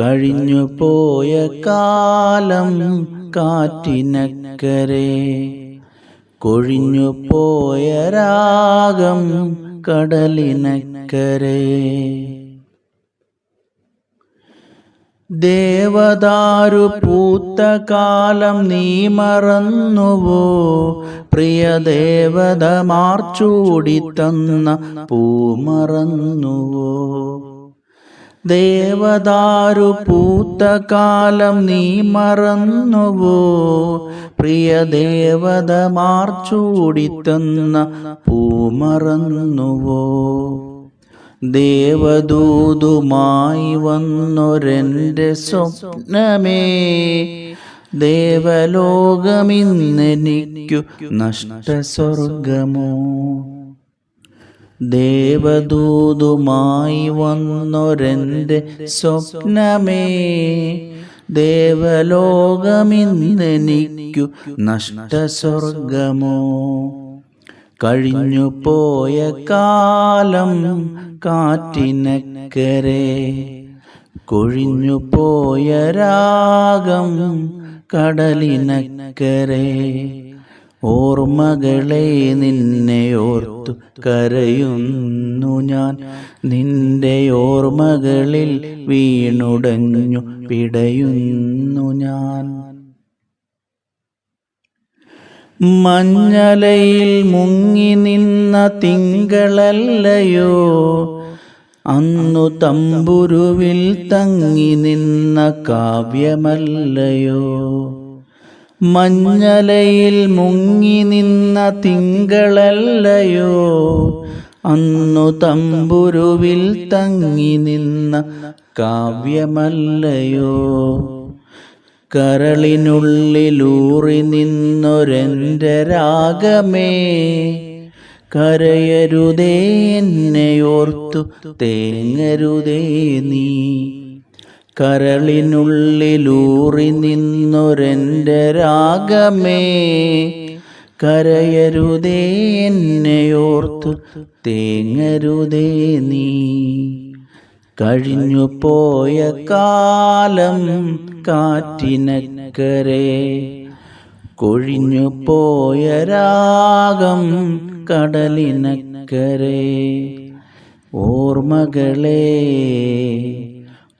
കഴിഞ്ഞു പോയ കാലം കാറ്റിനക്കരെ. കൊഴിഞ്ഞു പോയ രാഗം കടലിനക്കരെ. ദേവദാരു പൂത്ത കാലം നീ മറന്നുവോ? പ്രിയ ദേവത മാർച്ചൂടി തന്ന പൂ മറന്നുവോ? ദേവദാരു പൂത്ത കാലം നീ മറന്നുവോ? പ്രിയ ദേവത മാർച്ചൂടിത്തുന്ന തന്ന പൂ മറന്നുവോ? ദേവദൂതുമായി വന്നൊരെന്റെ സ്വപ്നമേ ദേവലോകമിന്നെനിക്കു നഷ്ടസ്വർഗമോ? ദേവദൂതുമായി വന്നൊരെന്റെ സ്വപ്നമേ. ദേവലോകമിന്നെനിക്കു നഷ്ടസ്വർഗമോ. കഴിഞ്ഞു പോയ കാലം കാറ്റിനക്കരെ. കൊഴിഞ്ഞു പോയ രാഗം കടലിനക്കരെ. ഓർമ്മകളെ നിന്നെ ഓർത്തു കരയുന്നു ഞാൻ. നിന്റെ ഓർമ്മകളിൽ വീണുടഞ്ഞു പിടയുന്നു ഞാൻ. മഞ്ഞലയിൽ മുങ്ങി നിന്ന തിങ്കളല്ലയോ? അന്നു തമ്പുരുവിൽ തങ്ങി നിന്ന കാവ്യമല്ലയോ? മഞ്ഞലയിൽ മുങ്ങി നിന്ന തിങ്കളല്ലയോ? അന്നു തമ്പുരുവിൽ തങ്ങി നിന്ന കാവ്യമല്ലയോ? കരളിനുള്ളിലൂറി നിന്നൊരെന്റെ രാഗമേ? കരയരുതേ എന്നെയോർത്തു തേങ്ങരുതേ നീ. കരളിനുള്ളിലൂറി നിന്നൊരെന്റെ രാഗമേ കരയരുതേ എന്നെയോർത്തു തേങ്ങരുതേ നീ. കഴിഞ്ഞു പോയ കാലം കാറ്റിനക്കരെ കൊഴിഞ്ഞു പോയ രാഗം കടലിനക്കരെ. ഓർമ്മകളെ